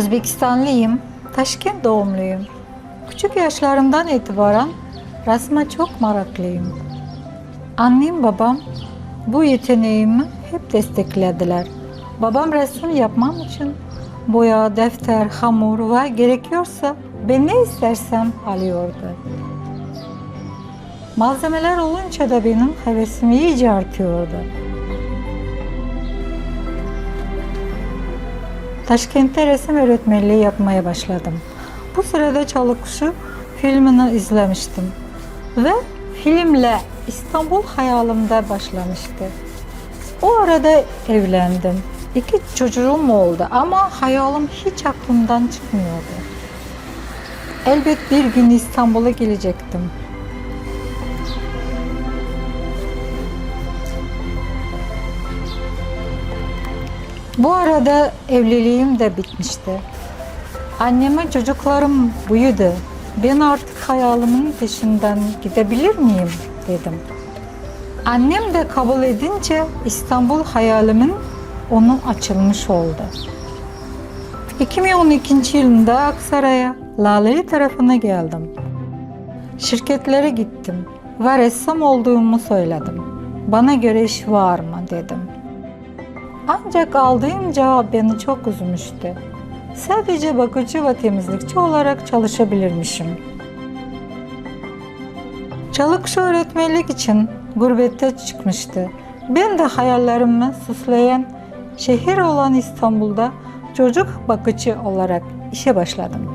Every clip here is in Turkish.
Özbekistanlıyım, Taşkent doğumluyum. Küçük yaşlarımdan itibaren resme çok meraklıyım. Annem babam bu yeteneğimi hep desteklediler. Babam resim yapmam için boya, defter, hamur ve gerekiyorsa ben ne istersem alıyordu. Malzemeler olunca da benim hevesim iyice artıyordu. Taşkent'te resim öğretmenliği yapmaya başladım. Bu sırada Çalıkuşu filmini izlemiştim. Ve filmle İstanbul hayalimde başlamıştı. O arada evlendim. İki çocuğum oldu ama hayalim hiç aklımdan çıkmıyordu. Elbet bir gün İstanbul'a gelecektim. Bu arada evliliğim de bitmişti. Anneme çocuklarım büyüdü. Ben artık hayalimin peşinden gidebilir miyim dedim. Annem de kabul edince İstanbul hayalimin onun açılmış oldu. 2012 yılında Aksaray'a Laleli tarafına geldim. Şirketlere gittim ve ressam olduğumu söyledim. Bana göre iş var mı dedim. Ancak aldığım cevap beni çok üzmüştü. Sadece bakıcı ve temizlikçi olarak çalışabilirmişim. Çalıkçı öğretmenlik için gurbette çıkmıştı. Ben de hayallerimi süsleyen şehir olan İstanbul'da çocuk bakıcı olarak işe başladım.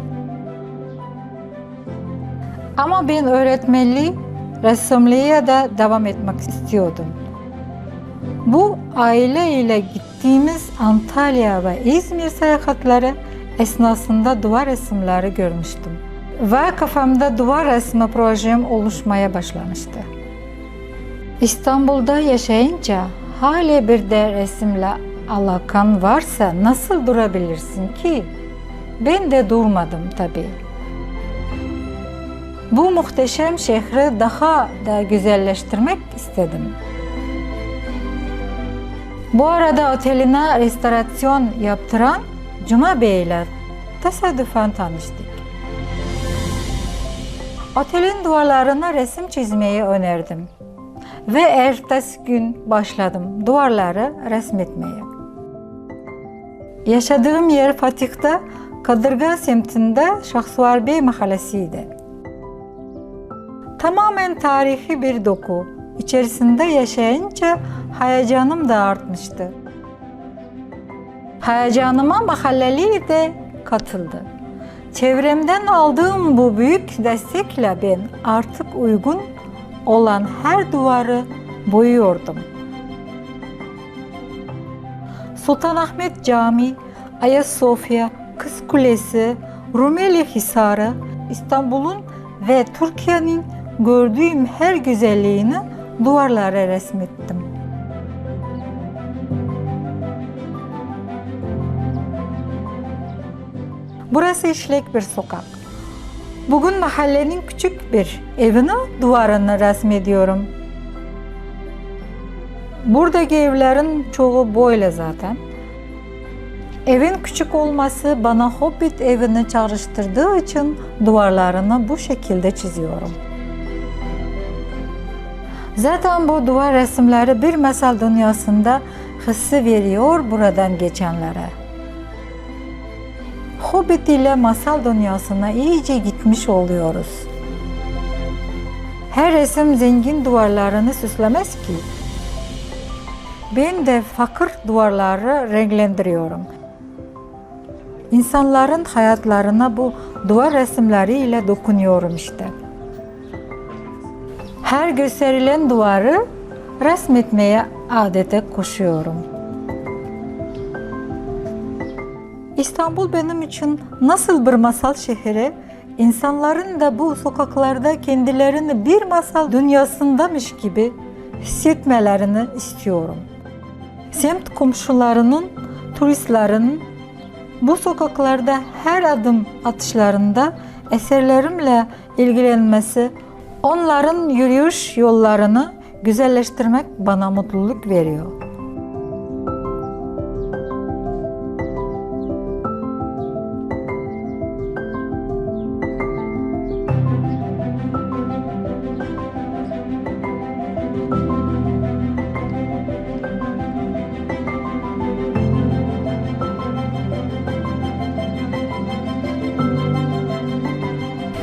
Ama ben öğretmenliği, ressamlığa da devam etmek istiyordum. Bu aile ile gittiğimiz Antalya ve İzmir seyahatleri esnasında duvar resimleri görmüştüm. Ve kafamda duvar resmi projem oluşmaya başlamıştı. İstanbul'da yaşayınca hala bir de resimle alakan varsa nasıl durabilirsin ki? Ben de durmadım tabii. Bu muhteşem şehri daha da güzelleştirmek istedim. Bu arada oteline restorasyon yaptıran Cuma Bey ile tesadüfen tanıştık. Otelin duvarlarına resim çizmeyi önerdim. Ve ertesi gün başladım duvarları resmetmeye. Yaşadığım yer Fatih'te Kadırga semtinde Şahsuvar Bey mahallesiydi. Tamamen tarihi bir doku. İçerisinde yaşayınca heyecanım da artmıştı. Heyecanıma mahalleli de katıldı. Çevremden aldığım bu büyük destekle ben artık uygun olan her duvarı boyuyordum. Sultanahmet Camii, Ayasofya, Kız Kulesi, Rumeli Hisarı, İstanbul'un ve Türkiye'nin gördüğüm her güzelliğini duvarlara resmettim. Burası işlek bir sokak. Bugün mahallenin küçük bir evini duvarını resmediyorum. Buradaki evlerin çoğu böyle zaten. Evin küçük olması bana Hobbit evini çağrıştırdığı için duvarlarını bu şekilde çiziyorum. Zaten bu duvar resimleri bir masal dünyasında hissi veriyor buradan geçenlere. Hobbit ile masal dünyasına iyice gitmiş oluyoruz. Her resim zengin duvarlarını süslemez ki. Ben de fakir duvarları renklendiriyorum. İnsanların hayatlarına bu duvar resimleriyle dokunuyorum işte. Her gösterilen duvarı resmetmeye adete koşuyorum. İstanbul benim için nasıl bir masal şehri, insanların da bu sokaklarda kendilerini bir masal dünyasındamış gibi hissetmelerini istiyorum. Semt komşularının, turistlerin bu sokaklarda her adım atışlarında eserlerimle ilgilenmesi, onların yürüyüş yollarını güzelleştirmek bana mutluluk veriyor.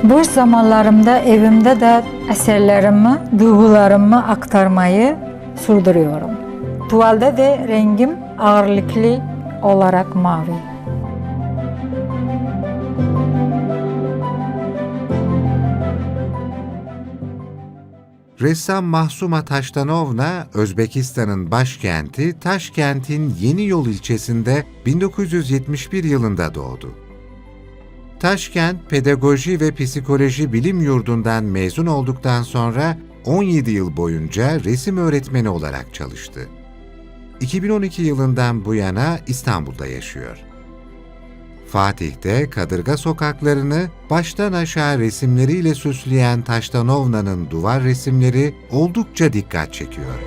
Boş zamanlarımda evimde de eserlerimi, duygularımı aktarmayı sürdürüyorum. Tuvalde de rengim ağırlıklı olarak mavi. Ressam Mahsuma Taştanovna, Özbekistan'ın başkenti Taşkent'in Yeni Yol ilçesinde 1971 yılında doğdu. Taşkent Pedagoji ve Psikoloji Bilim Yurdu'ndan mezun olduktan sonra 17 yıl boyunca resim öğretmeni olarak çalıştı. 2012 yılından bu yana İstanbul'da yaşıyor. Fatih'te Kadırga sokaklarını baştan aşağı resimleriyle süsleyen Taştanovna'nın duvar resimleri oldukça dikkat çekiyor.